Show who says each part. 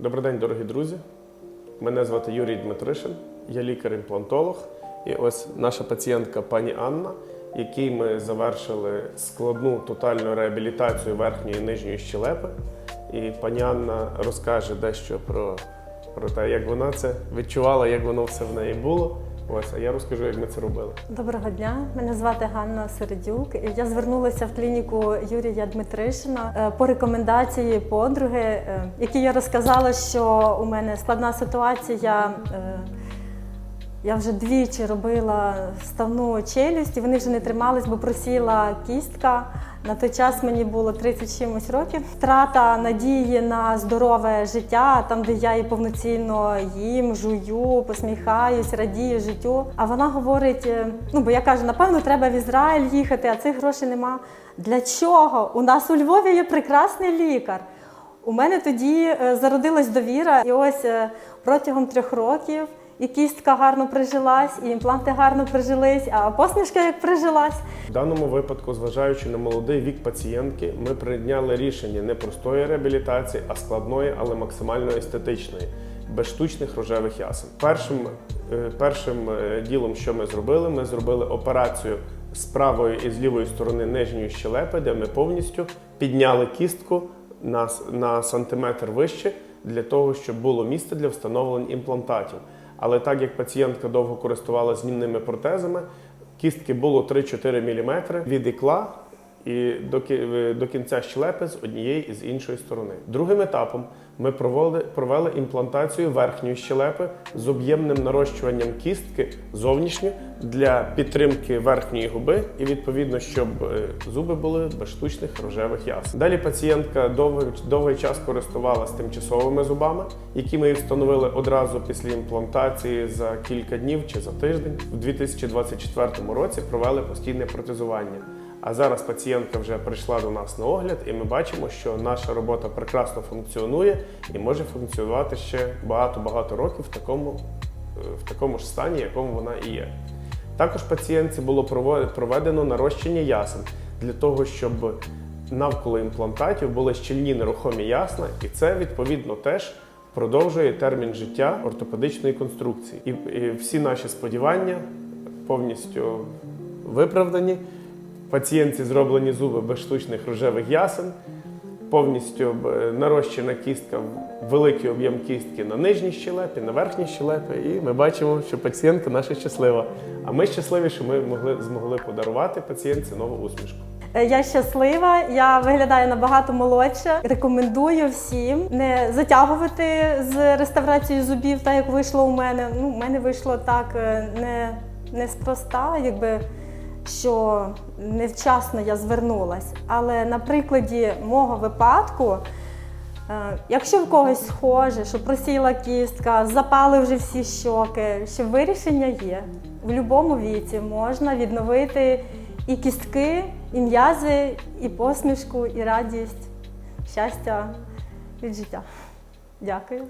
Speaker 1: Добрий день, дорогі друзі. Мене звати Юрій Дмитришин, я лікар-імплантолог. І ось наша пацієнтка пані Анна, якій ми завершили складну тотальну реабілітацію верхньої і нижньої щелепи. І пані Анна розкаже дещо про, про те, як вона це відчувала, як воно все в неї було. Ось, а я розкажу, як ми це робили.
Speaker 2: Доброго дня, мене звати Ганна Середюк. Я звернулася в клініку Юрія Дмитришина е, по рекомендації подруги, е, якій я розказала, що у мене складна ситуація. Я вже двічі робила ставну челюсть, і вони вже не тримались, бо просіла кістка. На той час мені було 30 чимось років. Втрата надії на здорове життя, там, де я і повноцінно їм, жую, посміхаюсь, радію життю. А вона говорить: е, ну бо я кажу, напевно, треба в Ізраїль їхати, а цих грошей нема. Для чого? У нас у Львові є прекрасний лікар. У мене тоді е, зародилась довіра, і ось е, протягом трьох років і кістка гарно прижилась, і імпланти гарно прижились, а посмішка як прижилась.
Speaker 1: В даному випадку, зважаючи на молодий вік пацієнтки, ми прийняли рішення не простої реабілітації, а складної, але максимально естетичної, без штучних рожевих ясен. Першим, е, першим е, ділом, що ми зробили, ми зробили операцію з правої і з лівої сторони нижньої щелепи, де ми повністю підняли кістку на, на сантиметр вище для того, щоб було місце для встановлення імплантатів. Але так як пацієнтка довго користувалася змінними протезами, кістки було 3-4 мм від ікла і е, до кінця щелепи з однієї і з іншої сторони. Другим етапом ми провели, провели імплантацію верхньої щелепи з об'ємним нарощуванням кістки зовнішньо для підтримки верхньої губи і відповідно, щоб е, зуби були без штучних рожевих ясен. Далі пацієнтка довгий, довгий час користувалася тимчасовими зубами, які ми встановили одразу після імплантації за кілька днів чи за тиждень. У 2024 році провели постійне протезування. А зараз пацієнтка вже прийшла до нас на огляд, і ми бачимо, що наша робота прекрасно функціонує і може функціонувати ще багато-багато років в такому, е, в такому ж стані, якому вона і є. Також пацієнтці було проведено нарощення ясен для того, щоб навколо імплантатів були щільні нерухомі ясна, і це відповідно теж продовжує термін життя ортопедичної конструкції. І, і всі наші сподівання повністю виправдані. Пацієнтці зроблені зуби без штучних рожевих ясен, повністю е, нарощена кістка, великий об'єм кістки на нижній щелепі, на верхній щелепі. І ми бачимо, що пацієнтка наша щаслива. А ми щасливі, що ми могли, змогли подарувати пацієнтці нову усмішку.
Speaker 2: Е, Я щаслива, я виглядаю набагато молодше. Рекомендую всім не затягувати з реставрацією зубів, так як вийшло у мене. Ну, у мене вийшло так е, не, неспроста, якби що невчасно я звернулась. Але на прикладі мого випадку. Е, Якщо в когось схоже, що просіла кістка, запали вже всі щоки, що вирішення є. В будь-якому віці можна відновити і кістки, і м'язи, і посмішку, і радість, щастя від життя. Дякую.